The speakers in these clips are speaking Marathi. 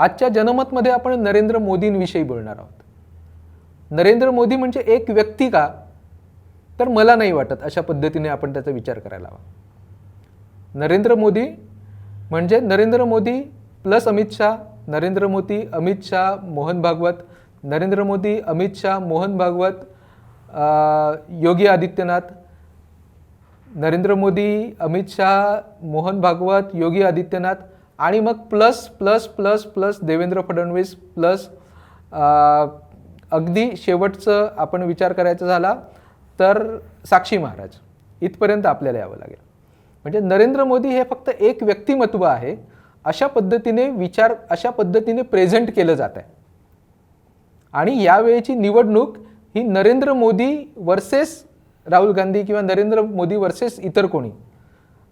आजच्या जनमतमध्ये आपण नरेंद्र मोदींविषयी बोलणार आहोत. नरेंद्र मोदी म्हणजे एक व्यक्ती का? तर मला नाही वाटत अशा पद्धतीने आपण त्याचा विचार करायला हवा. नरेंद्र मोदी म्हणजे नरेंद्र मोदी प्लस अमित शाह नरेंद्र मोदी अमित शाह मोहन भागवत नरेंद्र मोदी अमित शाह मोहन भागवत योगी आदित्यनाथ नरेंद्र मोदी अमित शाह मोहन भागवत योगी आदित्यनाथ आणि मग plus plus plus plus Devendra Fadnavis plus अगदी शेवटचं आपण विचार करायचा झाला तर साक्षी महाराज इथपर्यंत आपल्याला यावं लागेल. म्हणजे नरेंद्र मोदी हे फक्त एक व्यक्तिमत्व आहे अशा पद्धतीने विचार अशा पद्धतीने प्रेझेंट केलं जात आहे. आणि यावेळेची निवडणूक ही नरेंद्र मोदी वर्सेस राहुल गांधी किंवा नरेंद्र मोदी वर्सेस इतर कोणी.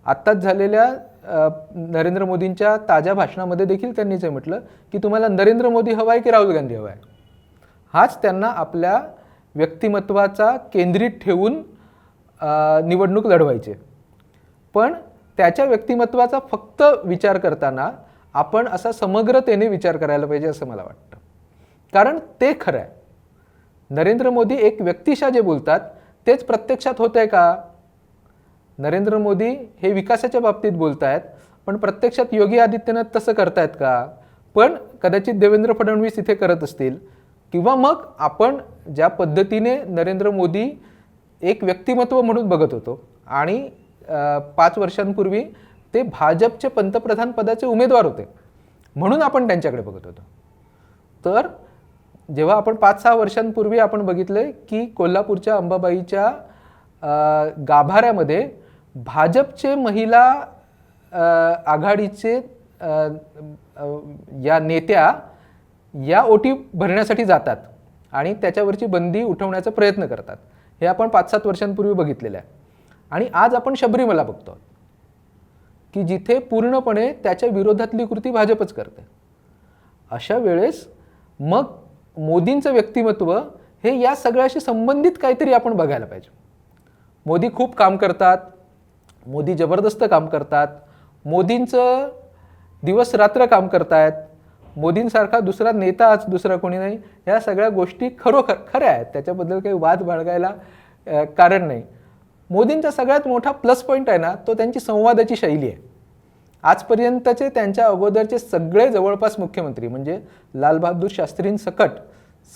आत्ताच झालेल्या नरेंद्र मोदींच्या ताज्या भाषणामध्ये देखील त्यांनीच हे म्हटलं की तुम्हाला नरेंद्र मोदी हवा आहे की राहुल गांधी हवा आहे? हाच त्यांना आपल्या व्यक्तिमत्वाचा केंद्रित ठेवून निवडणूक लढवायचे. पण त्याच्या व्यक्तिमत्वाचा फक्त विचार करताना आपण असा समग्रतेने विचार करायला पाहिजे असं मला वाटतं. कारण ते खरं आहे. नरेंद्र मोदी एक व्यक्तिशा जे बोलतात तेच प्रत्यक्षात होत आहे का? नरेंद्र मोदी हे विकासाच्या बाबतीत बोलत आहेत पण प्रत्यक्षात योगी आदित्यनाथ तसं करतायत का? पण कदाचित देवेंद्र फडणवीस इथे करत असतील. किंवा मग आपण ज्या पद्धतीने नरेंद्र मोदी एक व्यक्तिमत्व म्हणून बघत होतो आणि पाच वर्षांपूर्वी ते भाजपचे पंतप्रधान पदाचे उमेदवार होते म्हणून आपण त्यांच्याकडे बघत होतो. तर जेव्हा आपण पाच सहा वर्षांपूर्वी आपण बघितलं की कोल्हापूरच्या अंबाबाईच्या गाभाऱ्यामध्ये भाजपचे महिला आघाडीचे या नेत्या या ओटी भरण्यासाठी जातात आणि त्याच्यावरची बंदी उठवण्याचा प्रयत्न करतात. हे आपण पाच सात वर्षांपूर्वी बघितलेलं आहे. आणि आज आपण शबरीमला बघतो. की जिथे पूर्णपणे त्याच्या विरोधातली कृती भाजपच करते. अशा वेळेस मग मोदींचं व्यक्तिमत्व हे या सगळ्याशी संबंधित काहीतरी आपण बघायला पाहिजे. मोदी खूप काम करतात. मोदी जबरदस्त काम करतात. मोदींचं दिवस रात्र काम करतायत. मोदींसारखा दुसरा नेता आज दुसरा कोणी नाही. या सगळ्या गोष्टी खरोखर खऱ्या आहेत. त्याच्याबद्दल काही वाद बाळगायला कारण नाही. मोदींचा सगळ्यात मोठा प्लस पॉईंट आहे ना तो त्यांची संवादाची शैली आहे. आजपर्यंतचे त्यांच्या अगोदरचे सगळे जवळपास मुख्यमंत्री म्हणजे लालबहादूर शास्त्रींसकट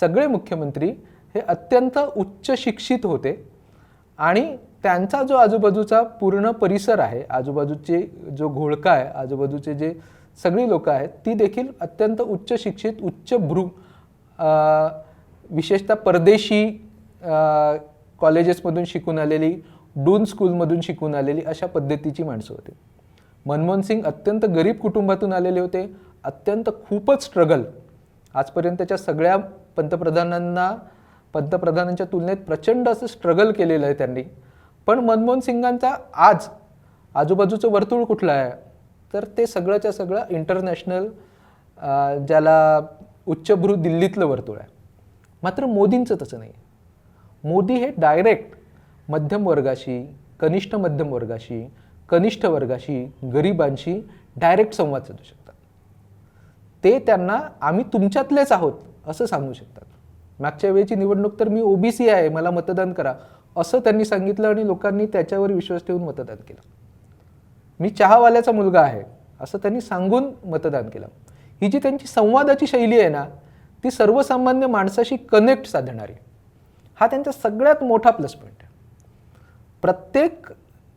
सगळे मुख्यमंत्री हे अत्यंत उच्च शिक्षित होते. आणि त्यांचा जो आजूबाजूचा पूर्ण परिसर आहे आजूबाजूचे जो घोळका आहे आजूबाजूचे जे सगळी लोक आहेत ती देखील अत्यंत उच्च शिक्षित उच्च भ्रू विशेषतः परदेशी कॉलेजेसमधून शिकून आलेली डून स्कूलमधून शिकून आलेली अशा पद्धतीची माणसं होती. मनमोहन सिंग अत्यंत गरीब कुटुंबातून आलेले होते अत्यंत खूपच स्ट्रगल आजपर्यंतच्या सगळ्या पंतप्रधानांना पंतप्रधानांच्या तुलनेत प्रचंड असं स्ट्रगल केलेलं आहे त्यांनी. पण मनमोहन सिंगांचा आज आजूबाजूचं वर्तुळ कुठलं आहे? तर ते सगळंच्या सगळं इंटरनॅशनल ज्याला उच्चभ्रू दिल्लीतलं वर्तुळ आहे. मात्र मोदींचं तसं नाही. मोदी हे डायरेक्ट मध्यम वर्गाशी कनिष्ठ मध्यम वर्गाशी कनिष्ठ वर्गाशी गरिबांशी डायरेक्ट संवाद साधू शकतात. ते त्यांना आम्ही तुमच्यातलेच आहोत असं सांगू शकतात. मागच्या वेळेची निवडणूक तर मी ओबीसी आहे मला मतदान करा. असं त्यांनी सांगितलं आणि लोकांनी त्याच्यावर विश्वास ठेवून मतदान केलं. मी चहावाल्याचा मुलगा आहे असं त्यांनी सांगून मतदान केलं. ही जी त्यांची संवादाची शैली आहे ना ती सर्वसामान्य माणसाशी कनेक्ट साधणारी. हा त्यांचा सगळ्यात मोठा प्लस पॉईंट आहे. प्रत्येक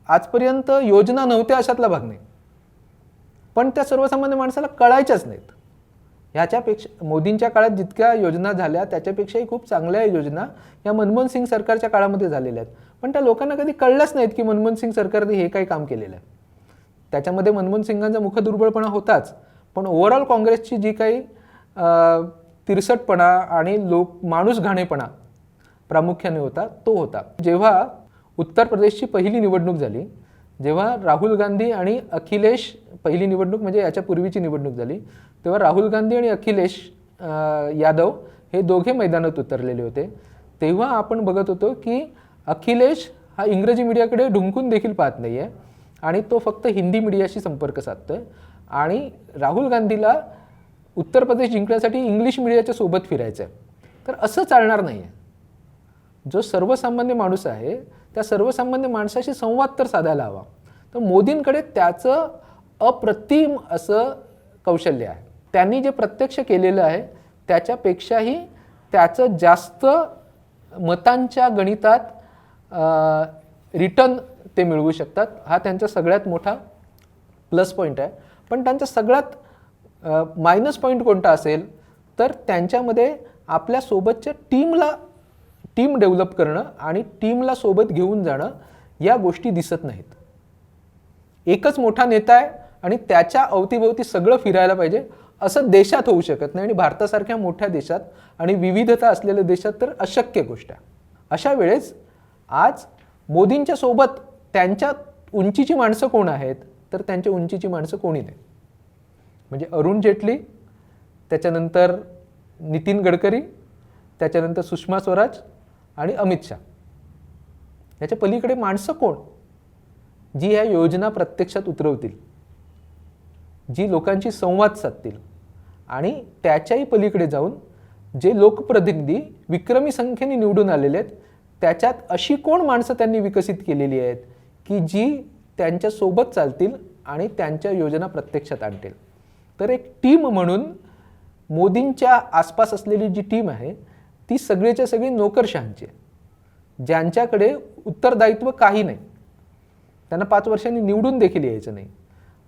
आजपर्यंत योजना नव्हत्या अशातला भाग नाही. पण त्या सर्वसामान्य माणसाला कळायच्याच नाहीत. ह्याच्यापेक्षा मोदींच्या काळात जितक्या योजना झाल्या त्याच्यापेक्षाही खूप चांगल्या योजना या मनमोहन सिंग सरकारच्या काळामध्ये झालेल्या आहेत. पण त्या लोकांना कधी कळलंच नाहीत की मनमोहन सिंग सरकारने हे काही काम केलेलं आहे. त्याच्यामध्ये मनमोहन सिंगांचा मुखदुर्बळपणा होताच पण ओव्हरऑल काँग्रेसची जी काही तिरसटपणा आणि लोक माणूस घाणेपणा प्रामुख्याने होता तो होता. जेव्हा उत्तर प्रदेशची पहिली निवडणूक झाली जेव्हा राहुल गांधी आणि अखिलेश पहिली निवडणूक म्हणजे याच्या पूर्वीची निवडणूक झाली तेव्हा राहुल गांधी आणि अखिलेश यादव हे दोघे मैदानात उतरलेले होते. तेव्हा आपण बघत होतो की अखिलेश हा इंग्रजी मीडियाकडे ढुंकून देखील पाहत नाही आहे आणि तो फक्त हिंदी मीडियाशी संपर्क साधतोय आणि राहुल गांधीला उत्तर प्रदेश जिंकण्यासाठी इंग्लिश मीडियाच्या सोबत फिरायचं आहे तर असं चालणार नाही आहे जो सर्वसामान्य माणूस आहे त्या सर्वसामान्य माणसाशी संवाद तर साधायला हवा. तर मोदींकडे त्याचं अप्रतिम असं कौशल्य आहे. त्यांनी जे प्रत्यक्ष केलेलं आहे त्याच्यापेक्षाही त्याचं जास्त मतांच्या गणितात रिटर्न ते मिळवू शकतात. हा त्यांचा सगळ्यात मोठा प्लस पॉईंट आहे. पण त्यांचा सगळ्यात मायनस पॉईंट कोणता असेल तर त्यांच्यामध्ये आपल्यासोबतच्या टीमला टीम डेव्हलप करणं आणि टीमला सोबत घेऊन जाणं या गोष्टी दिसत नाहीत. एकच मोठा नेता आहे आणि त्याच्या अवतीभोवती सगळं फिरायला पाहिजे असं देशात होऊ शकत नाही आणि भारतासारख्या मोठ्या देशात आणि विविधता असलेल्या देशात तर अशक्य गोष्ट आहे. अशा वेळेस आज मोदींच्या सोबत त्यांच्या उंचीची माणसं कोण आहेत तर त्यांच्या उंचीची माणसं कोणी नाही म्हणजे अरुण जेटली त्याच्यानंतर नितीन गडकरी त्याच्यानंतर सुषमा स्वराज आणि अमित शहा. याच्या पलीकडे माणसं कोण? जी ह्या योजना प्रत्यक्षात उतरवतील. जी लोकांशी संवाद साधतील. आणि त्याच्याही पलीकडे जाऊन जे लोकप्रतिनिधी विक्रमी संख्येने निवडून आलेले आहेत त्याच्यात अशी कोण माणसं त्यांनी विकसित केलेली आहेत की जी त्यांच्यासोबत चालतील आणि त्यांच्या योजना प्रत्यक्षात आणतील. तर एक टीम म्हणून मोदींच्या आसपास असलेली जी टीम आहे ती सगळीच्या सगळी नोकरशहांची आहे. ज्यांच्याकडे उत्तरदायित्व काही नाही. त्यांना पाच वर्षांनी निवडून देखील यायचं नाही.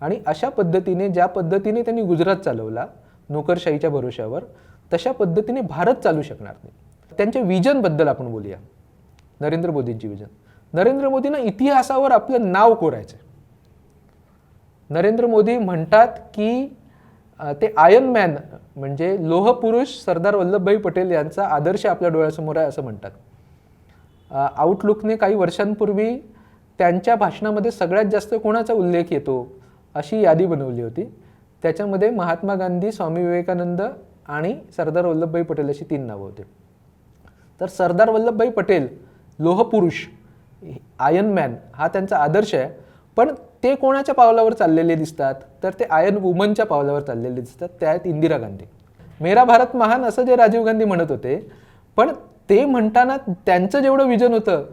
आणि अशा पद्धतीने ज्या पद्धतीने त्यांनी गुजरात चालवला नोकरशाहीच्या भरोश्यावर तशा पद्धतीने भारत चालू शकणार नाही. त्यांच्या विजनबद्दल आपण बोलूया. नरेंद्र मोदींची विजन नरेंद्र मोदींना इतिहासावर आपलं नाव कोरायचं नरेंद्र मोदी म्हणतात की ते आयन मॅन म्हणजे लोहपुरुष सरदार वल्लभभाई पटेल यांचा आदर्श आपल्या डोळ्यासमोर आहे असं म्हणतात. आउटलुकने काही वर्षांपूर्वी त्यांच्या भाषणामध्ये सगळ्यात जास्त कोणाचा उल्लेख येतो अशी यादी बनवली होती. त्याच्यामध्ये महात्मा गांधी स्वामी विवेकानंद आणि सरदार वल्लभभाई पटेल अशी तीन नावं होते. तर सरदार वल्लभभाई पटेल लोहपुरुष आयन मॅन हा त्यांचा आदर्श आहे. पण ते कोणाच्या पावलावर चाललेले दिसतात? तर ते आयन वुमनच्या पावलावर चाललेले दिसतात. त्या आहेत इंदिरा गांधी. मेरा भारत महान असं जे राजीव गांधी म्हणत होते पण ते म्हणताना त्यांचं जेवढं विजन होतं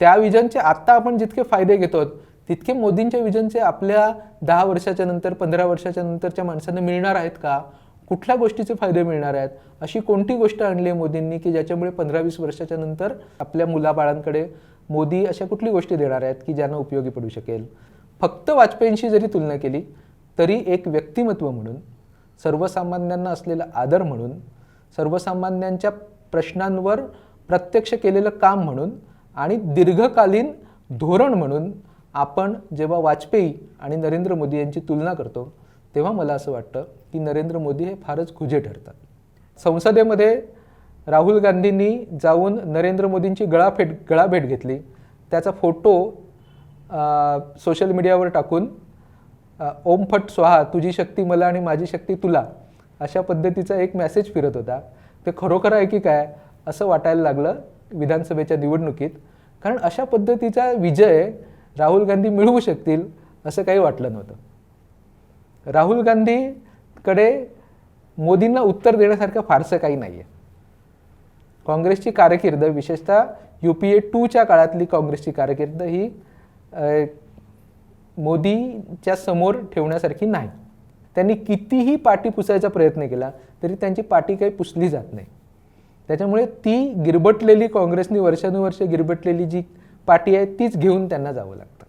त्या विजनचे आत्ता आपण जितके फायदे घेतो तितके मोदींच्या विजनचे आपल्या दहा वर्षाच्या नंतर पंधरा वर्षाच्या नंतरच्या माणसांना मिळणार आहेत का? कुठल्या गोष्टीचे फायदे मिळणार आहेत? अशी कोणती गोष्ट आणली आहे मोदींनी की ज्याच्यामुळे पंधरा वीस वर्षाच्या नंतर आपल्या मुलाबाळांकडे मोदी अशा कुठली गोष्टी देणार आहेत की ज्यांना उपयोगी पडू शकेल? फक्त वाजपेयींशी जरी तुलना केली तरी एक व्यक्तिमत्व म्हणून सर्वसामान्यांना असलेला आदर म्हणून सर्वसामान्यांच्या प्रश्नांवर प्रत्यक्ष केलेलं काम म्हणून आणि दीर्घकालीन धोरण म्हणून आपण जेव्हा वाजपेयी आणि नरेंद्र मोदी यांची तुलना करतो तेव्हा मला असं वाटतं की नरेंद्र मोदी हे फारच खुजे ठरतात. संसदेमध्ये राहुल गांधींनी जाऊन नरेंद्र मोदींची गळाफेट गळाभेट घेतली. त्याचा फोटो सोशल मीडियावर टाकून ओम फट स्वाहा तुझी शक्ती मला आणि माझी शक्ती तुला अशा पद्धतीचा एक मेसेज फिरत होता. ते खरोखर आहे की काय असं वाटायला लागलं विधानसभेच्या निवडणुकीत. कारण अशा पद्धतीचा विजय राहुल गांधी मिळवू शकतील असं काही वाटलं नव्हतं. राहुल गांधीकडे मोदींना उत्तर देण्यासारखं फारसं काही नाही आहे काँग्रेसची कारकीर्द विशेषतः यू पी ए टूच्या काळातली काँग्रेसची कारकीर्द ही मोदीच्या समोर ठेवण्यासारखी नाही. त्यांनी कितीही पाठी पुसायचा प्रयत्न केला तरी त्यांची पाठी काही पुसली जात नाही. त्याच्यामुळे ती गिरबटलेली काँग्रेसनी वर्षानुवर्ष गिरबटलेली जी पाठी आहे तीच घेऊन त्यांना जावं लागतं.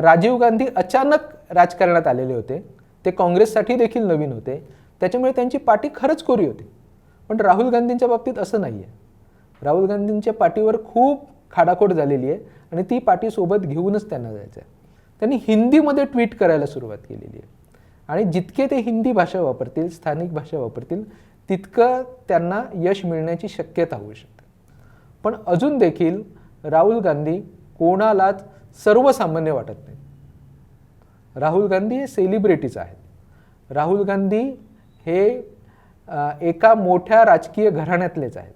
राजीव गांधी अचानक राजकारणात आलेले होते. ते काँग्रेससाठी देखील नवीन होते. त्याच्यामुळे त्यांची पाठी खरंच कोरी होती. पण राहुल गांधींच्या बाबतीत असं नाही आहे राहुल गांधींच्या पाठीवर खूप खाडाखोड झालेली आहे. आणि ती पाठी सोबत घेऊनच त्यांना जायचं आहे त्यांनी हिंदीमध्ये ट्विट करायला सुरुवात केलेली आहे. आणि जितके ते हिंदी भाषा वापरतील स्थानिक भाषा वापरतील तितकं त्यांना यश मिळण्याची शक्यता होऊ शकते. पण अजून देखील राहुल गांधी कोणालाच सर्वसामान्य वाटत नाही राहुल गांधी हे सेलिब्रिटीज आहेत. राहुल गांधी हे एका मोठ्या राजकीय घराण्यातलेच आहेत.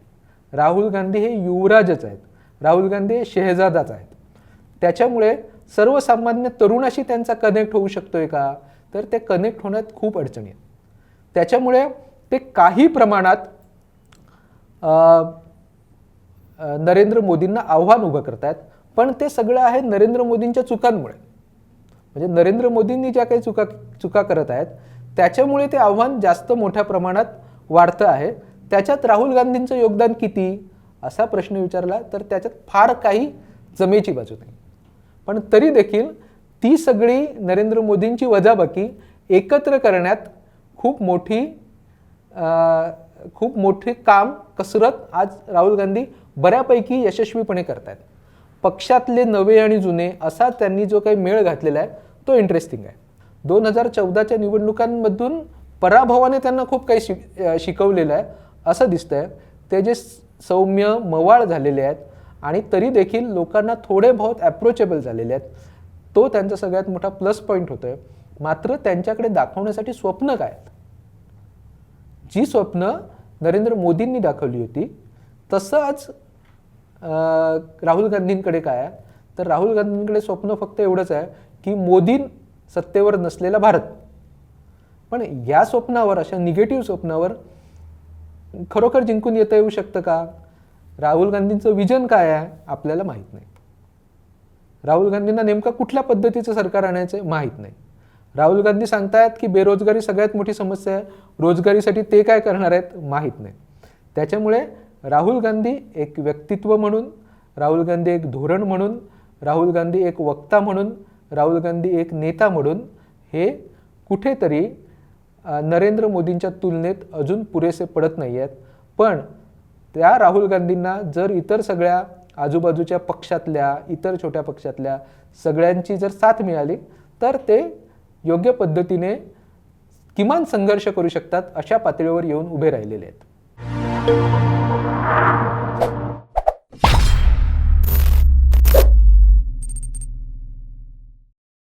राहुल गांधी हे युवराजच आहेत. राहुल गांधी हे शेहजादाच आहेत. त्याच्यामुळे सर्वसामान्य तरुणाशी त्यांचा कनेक्ट होऊ शकतोय का? तर ते कनेक्ट होण्यात खूप अडचणी आहेत. त्याच्यामुळे ते काही प्रमाणात नरेंद्र मोदींना आव्हान उभं करतायत. पण ते सगळं आहे नरेंद्र मोदींच्या चुकांमुळे. म्हणजे नरेंद्र मोदींनी ज्या काही चुका चुका करत आहेत त्याच्यामुळे ते आव्हान जास्त मोठ्या प्रमाणात वाढतं आहे. त्याच्यात राहुल गांधींचं योगदान किती? असा प्रश्न विचारला तर त्याच्यात फार काही जमेची बाजू नाही. पण तरी देखील ती सगळी नरेंद्र मोदींची वजाबाकी एकत्र करण्यात खूप मोठी खूप मोठे काम कसरत आज राहुल गांधी बऱ्यापैकी यशस्वीपणे करत आहेत पक्षातले नवे आणि जुने असा त्यांनी जो काही मेळ घातलेला आहे तो इंटरेस्टिंग आहे. दोन हजार चौदाच्या निवडणुकांमधून पराभवाने त्यांना खूप काही शिक शिकवलेलं आहे. असं दिसतंय. ते जे सौम्य मवाळ झालेले आहेत आणि तरी देखील लोकांना थोडे बहुत ॲप्रोचेबल झालेले आहेत. तो त्यांचा सगळ्यात मोठा प्लस पॉईंट होतोय. मात्र त्यांच्याकडे दाखवण्यासाठी स्वप्न काय आहेत? जी स्वप्न नरेंद्र मोदींनी दाखवली होती तसं आज राहुल गांधींकडे काय आहे? तर राहुल गांधींकडे स्वप्न फक्त एवढंच आहे की मोदी सत्तेवर नसलेला भारत. पण या स्वप्नावर अशा निगेटिव्ह स्वप्नावर खरोखर जिंकून येता येऊ शकतं का? राहुल गांधींचं विजन काय आहे? आपल्याला माहीत नाही. राहुल गांधींना नेमका कुठल्या पद्धतीचं सरकार आणायचं माहीत नाही. राहुल गांधी सांगतायत की बेरोजगारी सगळ्यात मोठी समस्या आहे. रोजगारीसाठी ते काय करणार आहेत? माहीत नाही. त्याच्यामुळे राहुल गांधी एक व्यक्तित्व म्हणून राहुल गांधी एक धोरण म्हणून राहुल गांधी एक वक्ता म्हणून राहुल गांधी एक नेता म्हणून हे कुठेतरी नरेंद्र मोदींच्या तुलनेत अजून पुरेसे पडत नाही आहेत पण त्या राहुल गांधींना जर इतर सगळ्या आजूबाजूच्या पक्षातल्या इतर छोट्या पक्षातल्या सगळ्यांची जर साथ मिळाली तर ते योग्य पद्धतीने किमान संघर्ष करू शकतात अशा पातळीवर येऊन उभे राहिलेले आहेत.